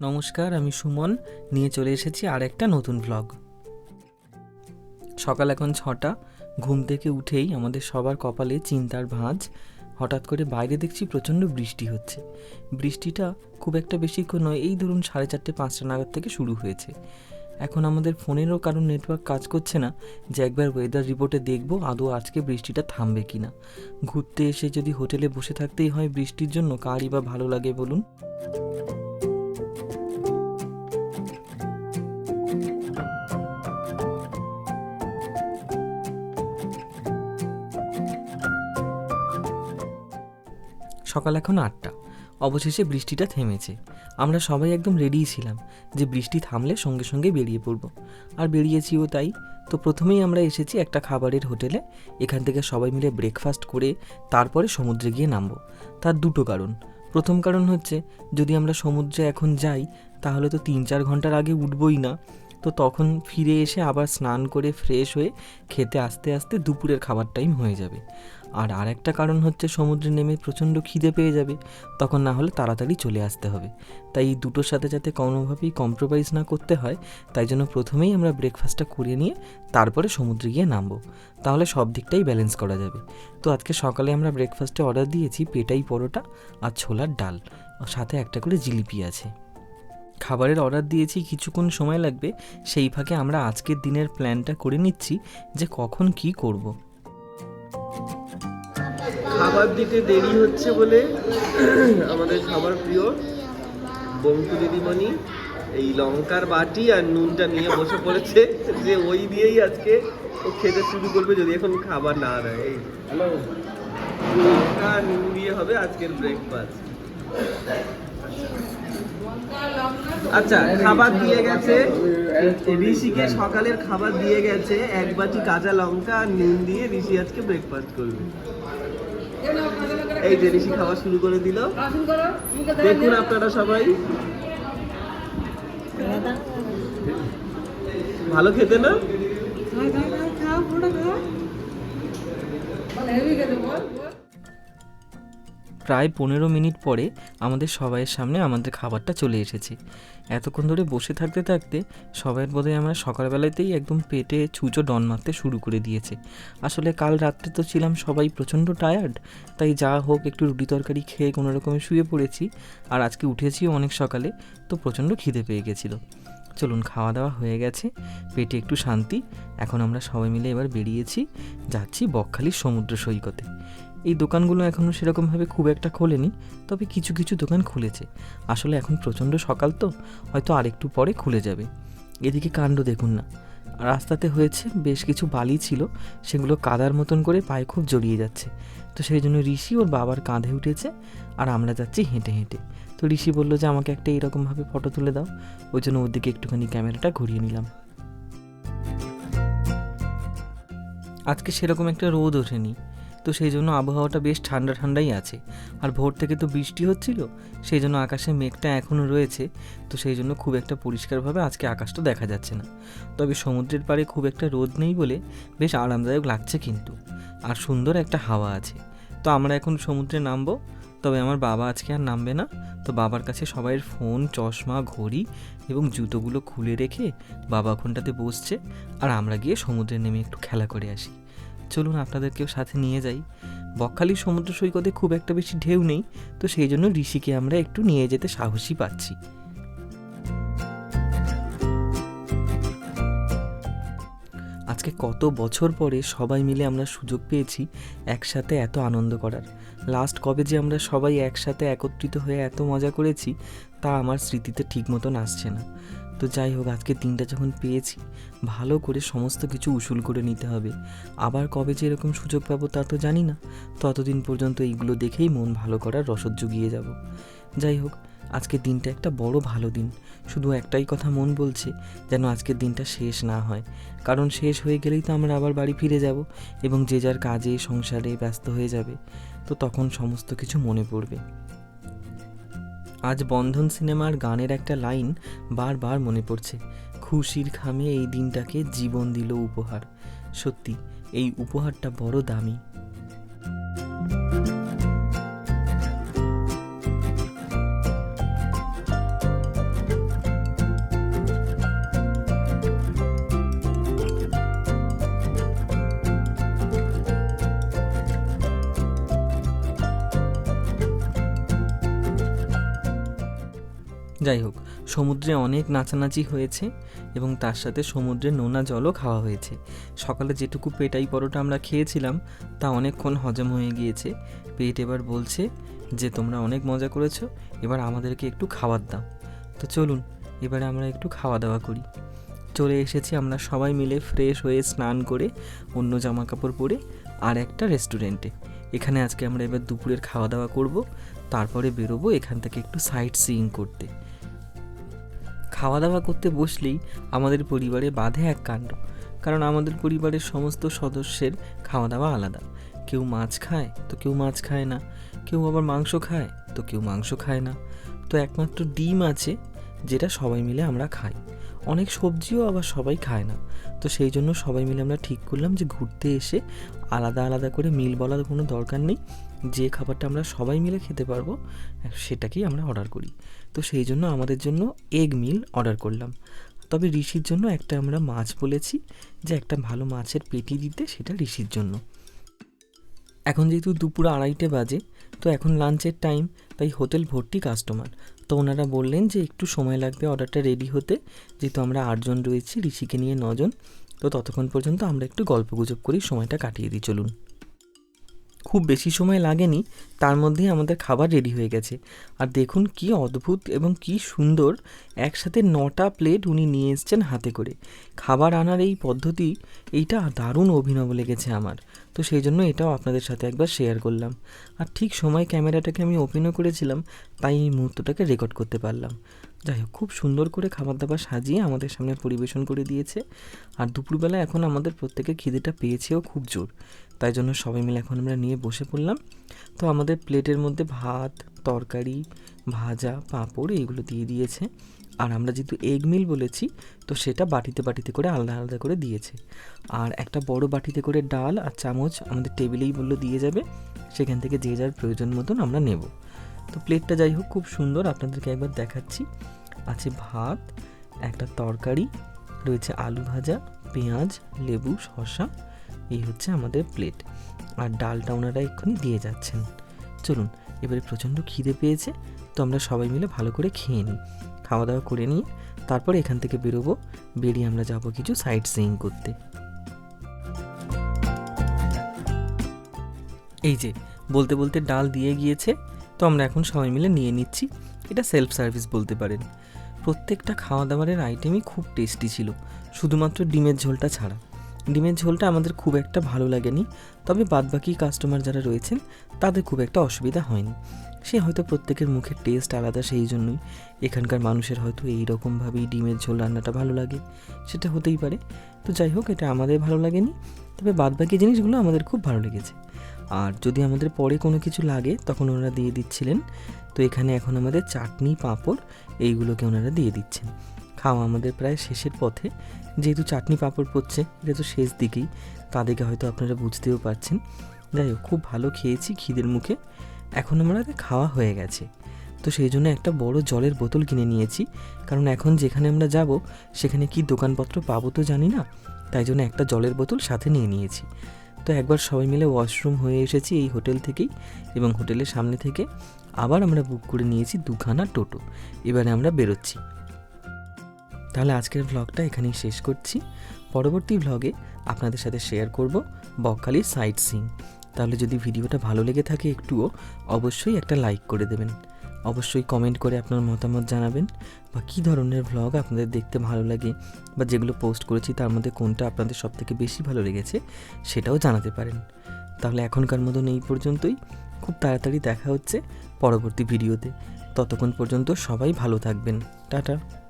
নমস্কার, আমি সুমন। নিয়ে চলে এসেছি আর একটা নতুন ভ্লগ সকাল এখন ছটা। ঘুম থেকে উঠেই আমাদের সবার কপালে চিন্তার ভাঁজ। হঠাৎ করে বাইরে দেখছি প্রচণ্ড বৃষ্টি হচ্ছে। বৃষ্টিটা খুব একটা বেশিক্ষণ নয়, এই ধরুন সাড়ে চারটে, পাঁচটা নাগাদ থেকে শুরু হয়েছে। এখন আমাদের ফোনেরও কারণ নেটওয়ার্ক কাজ করছে না, যে একবার ওয়েদার রিপোর্টে দেখব আদৌ আজকে বৃষ্টিটা থামবে কি না ঘুরতে এসে যদি হোটেলে বসে থাকতেই হয় বৃষ্টির জন্য, কারই বা ভালো লাগে বলুন। সকাল এখন আটটা। অবশেষে বৃষ্টিটা থেমেছে। আমরা সবাই একদম রেডিই ছিলাম যে বৃষ্টি থামলে সঙ্গে সঙ্গে বেরিয়ে পড়ব। আর বেরিয়েছিও তাই। তো প্রথমেই আমরা এসেছি একটা খাবারের হোটেলে। এখান থেকে সবাই মিলে ব্রেকফাস্ট করে তারপরে সমুদ্রে গিয়ে নামবো। তার দুটো কারণ। প্রথম কারণ হচ্ছে, যদি আমরা সমুদ্রে এখন যাই, তাহলে তো তিন চার ঘণ্টার আগে উঠবই না। তো তখন ফিরে এসে আবার স্নান করে ফ্রেশ হয়ে খেতে আস্তে আস্তে দুপুরের খাবার টাইম হয়ে যাবে। আর আরেকটা কারণ হচ্ছে সমুদ্রে নেমে প্রচণ্ড খিদে পেয়ে যাবে, তখন না হলে তাড়াতাড়ি চলে আসতে হবে। তাই এই দুটোর সাথে যাতে কোনোভাবেই কম্প্রোমাইজ না করতে হয়, তাই জন্য প্রথমেই আমরা ব্রেকফাস্টটা করিয়ে নিয়ে তারপরে সমুদ্রে গিয়ে নামবো। তাহলে সব দিকটাই ব্যালেন্স করা যাবে। তো আজকে সকালে আমরা ব্রেকফাস্টে অর্ডার দিয়েছি পেটাই পরোটা আর ছোলার ডাল সাথে একটা করে জিলিপি আছে। খাবারের অর্ডার দিয়েছি, কিছুক্ষণ সময় লাগবে, সেই ফাঁকে আমরা আজকের দিনের প্ল্যানটা করে নিচ্ছি যে কখন কি করব। খাবার দিতে দেরি হচ্ছে বলে আমাদের খাবার প্রিয় বঙ্কু দিদিমণি এই লঙ্কার বাটি আর নুনটা নিয়ে বসে পড়েছে। যে ওই দিয়েই আজকে ও খেতে শুরু করবে যদি এখন খাবার না দেয়। এই হ্যালো। লঙ্কা নুন দিয়ে হবে আজকের ব্রেকফাস্ট আচ্ছা খাবার দিয়ে গেছে। ঋষিকে সকালের খাবার দিয়ে গেছে। এক বাটি কাঁচা লঙ্কা আর নুন দিয়ে ঋষি আজকে ব্রেকফাস্ট করবে। এই যে ঋষি খাওয়া শুরু করে দিল। দেখুন আপনারা সবাই। ভালো খেতে না? প্রায় পনেরো মিনিট পরে আমাদের সবাইয়ের সামনে আমাদের খাবারটা চলে এসেছে। এতক্ষণ ধরে বসে থাকতে থাকতে সবাইয়ের বোধহয় আমরা সকালবেলাতেই একদম পেটে ছুঁচো ডন মারতে শুরু করে দিয়েছে। আসলে কাল রাত্রে তো ছিলাম সবাই প্রচণ্ড টায়ার্ড তাই যা হোক একটু রুটি তরকারি খেয়ে কোনো রকমে শুয়ে পড়েছি আর আজকে উঠেছিও অনেক সকালে, তো প্রচণ্ড খিদে পেয়ে গেছিল। চলুন খাওয়া দাওয়া হয়ে গেছে, পেটে একটু শান্তি, এখন আমরা সবাই মিলে এবার বেরিয়েছি, যাচ্ছি বকখালির সমুদ্র সৈকতে। এই দোকানগুলো এখনও সেরকমভাবে খুব একটা খোলেনি, তবে কিছু কিছু দোকান খুলেছে। আসলে এখন প্রচণ্ড সকাল তো, হয়তো আরেকটু পরে খুলে যাবে। এদিকে কাণ্ড দেখুন না। রাস্তাতে হয়েছে বেশ কিছু বালি ছিল, সেগুলো কাদার মতন করে পায়ে খুব জড়িয়ে যাচ্ছে। তো সেই জন্য ঋষি ওর বাবার কাঁধে উঠেছে আর আমরা যাচ্ছি হেঁটে হেঁটে। তো ঋষি বলল যে, আমাকে একটা এরকমভাবে ফটো তুলে দাও। ওই জন্য ওর দিকে একটুখানি ক্যামেরাটা ঘুরিয়ে নিলাম। আজকে সেরকম একটা রোদ ওঠেনি। তো সেই জন্য আবহাওয়াটা বেশ ঠান্ডা ঠান্ডাই আছে। আর ভোর থেকে তো বৃষ্টি হচ্ছিল, সেই জন্য আকাশে মেঘটা এখনও রয়েছে, তো সেই জন্য খুব একটা পরিষ্কারভাবে আজকে আকাশটা দেখা যাচ্ছে না। তবে সমুদ্রের পাড়ে খুব একটা রোদ নেই বলে বেশ আরামদায়ক লাগছে কিন্তু। আর সুন্দর একটা হাওয়া আছে। তো আমরা এখন সমুদ্রে নামবো, তবে আমার বাবা আজকে আর নামবে না। তো বাবার কাছে সবাইয়ের ফোন, চশমা, ঘড়ি এবং জুতোগুলো খুলে রেখে বাবা ওখানটাতে বসছে। আর আমরা গিয়ে সমুদ্রে নেমে একটু খেলা করে আসি। চলুন আপনাদেরকেও সাথে নিয়ে যাই। বকখালির সমুদ্র সৈকতে খুব একটা বেশি ঢেউ নেই, তো সেই জন্য ঋষিকে আমরা একটু নিয়ে যেতে সাহসী পাচ্ছি। আজকে কত বছর পরে সবাই মিলে আমরা সুযোগ পেয়েছি একসাথে এত আনন্দ করার। লাস্ট কবে যে আমরা সবাই একসাথে একত্রিত হয়ে এত মজা করেছি, তা আমার স্মৃতিতে ঠিক মতন আসছে না। তো যাই হোক, আজকে দিনটা যখন পেয়েছি, ভালো করে সমস্ত কিছু উসুল করে নিতে হবে। আবার কবে যে এরকম সুযোগ পাবো তা তো জানি না। ততদিন পর্যন্ত এইগুলো দেখেই মন ভালো করার রসদ জুগিয়ে যাব। যাই হোক আজকের দিনটা একটা বড় ভালো দিন। শুধু একটাই কথা মন বলছে, যেন আজকের দিনটা শেষ না হয়। কারণ শেষ হয়ে গেলেই তো আমরা আবার বাড়ি ফিরে যাব এবং যে যার কাজে, সংসারে ব্যস্ত হয়ে যাবে। তো তখন সমস্ত কিছু মনে পড়বে। আজ বন্ধন সিনেমার গানের একটা লাইন বারবার মনে পড়ছে। খুশির খামে এই দিনটাকে জীবন দিল উপহার। সত্যি, এই উপহারটা বড় দামি। যাই হোক, সমুদ্রে অনেক নাচানাচি হয়েছে এবং তার সাথে সমুদ্রে নোনা জলও খাওয়া হয়েছে। সকালে যেটুকু পেটাই পরোটা আমরা খেয়েছিলাম, তা অনেকক্ষণ হজম হয়ে গিয়েছে। পেট এবার বলছে যে, তোমরা অনেক মজা করেছ, এবার আমাদেরকে একটু খাবার দাও। তো চলুন, এবারে আমরা একটু খাওয়া দাওয়া করি। চলে এসেছি আমরা সবাই মিলে ফ্রেশ হয়ে স্নান করে অন্য জামা কাপড় পরে আর একটা রেস্টুরেন্টে। এখানে আজকে আমরা এবার দুপুরের খাওয়া দাওয়া করব, তারপরে বেরোবো এখান থেকে একটু সাইট সিইং করতে। খাওয়া দাওয়া করতে বসলেই আমাদের পরিবারে বাঁধে এক কাণ্ড। কারণ আমাদের পরিবারের সমস্ত সদস্যের খাওয়া দাওয়া আলাদা। কেউ মাছ খায়, তো কেউ মাছ খায় না। কেউ আবার মাংস খায়, তো কেউ মাংস খায় না। তো একমাত্র ডিম আছে, যেটা সবাই মিলে আমরা খাই। অনেক সবজিও আবার সবাই খায় না। তো সেই জন্য সবাই মিলে আমরা ঠিক করলাম যে ঘুরতে এসে আলাদা আলাদা করে মিল বলার কোনো দরকার নেই। যে খাবারটা আমরা সবাই মিলে খেতে পারব সেটাকেই আমরা অর্ডার করি। তো সেই জন্য আমাদের জন্য এগ মিল অর্ডার করলাম। তবে ঋষির জন্য একটা আমরা মাছ বলেছি যে একটা ভালো মাছের পেটি দিতে সেটা ঋষির জন্য। এখন যেহেতু দুপুর আড়াইটে বাজে, তো এখন লাঞ্চের টাইম তাই হোটেল ভর্তি কাস্টমার তো ওনারা বললেন যে একটু সময় লাগবে অর্ডারটা রেডি হতে। যেহেতু আমরা আটজন রয়েছি, ঋষিকে নিয়ে নজন। তো ততক্ষণ পর্যন্ত আমরা একটু গল্প গুজব সময়টা কাটিয়ে দিই, চলুন। খুব বেশি সময় লাগেনি, তার মধ্যেই আমাদের খাবার রেডি হয়ে গেছে। আর দেখুন কি অদ্ভুত এবং কি সুন্দর একসাথে নটা প্লেট উনি নিয়ে এসছেন হাতে করে। খাবার আনার এই পদ্ধতি, এইটা দারুণ অভিনব লেগেছে আমার। তো সেই জন্য এটাও আপনাদের সাথে একবার শেয়ার করলাম। আর ঠিক সময় ক্যামেরাটাকে আমি ওপেনও করেছিলাম, তাই এই মুহূর্তটাকে রেকর্ড করতে পারলাম। যাই হোক, খুব সুন্দর করে খাবার দাবার সাজিয়ে আমাদের সামনে পরিবেশন করে দিয়েছে। আর দুপুরবেলা এখন আমাদের প্রত্যেকে খিদেটা পেয়েছেও খুব জোর। তাই জন্য সবাই মিলে এখন আমরা নিয়ে বসে পড়লাম। তো আমাদের প্লেটের মধ্যে ভাত, তরকারি, ভাজা, পাঁপড় এইগুলো দিয়ে দিয়েছে। আর আমরা যেহেতু এগ মিল বলেছি, তো সেটা বাটিতে বাটিতে করে আলাদা আলাদা করে দিয়েছে। আর একটা বড় বাটিতে করে ডাল আর চামচ আমাদের টেবিলেই বলল দিয়ে যাবে। সেখান থেকে যে যার প্রয়োজন মতন আমরা নেব। তো প্লেটটা যাই হোক, খুব সুন্দর। আপনাদেরকে একবার দেখাচ্ছি। আছে ভাত, একটা তরকারি, রয়েছে আলু ভাজা, পেঁয়াজ, লেবু, শসা এই হচ্ছে আমাদের প্লেট আর ডালটা ওনারা এক্ষুনি দিয়ে যাচ্ছেন। চলুন, এবারে প্রচণ্ড খিদে পেয়েছে, তো আমরা সবাই মিলে ভালো করে খেয়ে নিই। খাওয়া দাওয়া করে নিয়ে তারপর এখান থেকে বেরোবো। বেরিয়ে আমরা যাব কিছু সাইট সিইং করতে। এই যে, বলতে বলতে ডাল দিয়ে গিয়েছে, তো আমরা এখন সবাই মিলে নিয়ে নিচ্ছি। এটা সেলফ সার্ভিস বলতে পারেন। প্রত্যেকটা খাওয়া দাওয়ারের আইটেমই খুব টেস্টি ছিল। শুধুমাত্র ডিমের ঝোলটা ছাড়া। ডিমের ঝোলটা আমাদের খুব একটা ভালো লাগেনি, তবে বাদবাকি কাস্টমার যারা রয়েছেন, তাদের খুব একটা অসুবিধা হয়নি। সে হয়তো প্রত্যেকের মুখের টেস্ট আলাদা সেই জন্যই। এখানকার মানুষের হয়তো এই রকমভাবেই ডিমের ঝোল রান্নাটা ভালো লাগে, সেটা হতেই পারে। তো যাই হোক, এটা আমাদের ভালো লাগেনি, তবে বাদবাকি জিনিসগুলো আমাদের খুব ভালো লেগেছে। আর যদি আমাদের পরে কোনো কিছু লাগে, তখন ওনারা দিয়ে দিচ্ছিলেন। তো এখানে এখন আমাদের চাটনি, পাঁপড়, এইগুলোকে ওনারা দিয়ে দিচ্ছেন। খাওয়া আমাদের প্রায় শেষের পথে। যেহেতু চাটনি পাঁপড় পড়ছে, এটা তো শেষ দিকেই। তাদেরকে হয়তো আপনারা বুঝতেও পারছেন। যাই হোক, খুব ভালো খেয়েছি খিদের মুখে। এখন আমাদের খাওয়া হয়ে গেছে। তো সেই জন্য একটা বড় জলের বোতল কিনে নিয়েছি। কারণ এখন যেখানে আমরা যাব, সেখানে কি দোকানপত্র পাবো তো জানি না। তাই জন্য একটা জলের বোতল সাথে নিয়ে নিয়েছি। তো একবার সবাই মিলে ওয়াশরুম হয়ে এসেছি এই হোটেল থেকেই এবং হোটেলের সামনে থেকে আবার আমরা বুক করে নিয়েছি দুখানা টোটো। এবারে আমরা বেরোচ্ছি। তাহলে আজকের ভ্লগটা এখানেই শেষ করছি। পরবর্তী ভ্লগে আপনাদের সাথে শেয়ার করব বকখালির সাইট সিং তাহলে যদি ভিডিওটা ভালো লেগে থাকে একটুও, অবশ্যই একটা লাইক করে দেবেন। অবশ্যই কমেন্ট করে আপনার মতামত জানাবেন বা কী ধরনের ভ্লগ আপনাদের দেখতে ভালো লাগে বা যেগুলো পোস্ট করেছি তার মধ্যে কোনটা আপনাদের সবথেকে বেশি ভালো লেগেছে সেটাও জানাতে পারেন। তাহলে এখনকার মতন এই পর্যন্তই। খুব তাড়াতাড়ি দেখা হচ্ছে পরবর্তী ভিডিওতে ততক্ষণ পর্যন্ত সবাই ভালো থাকবেন। টাটা।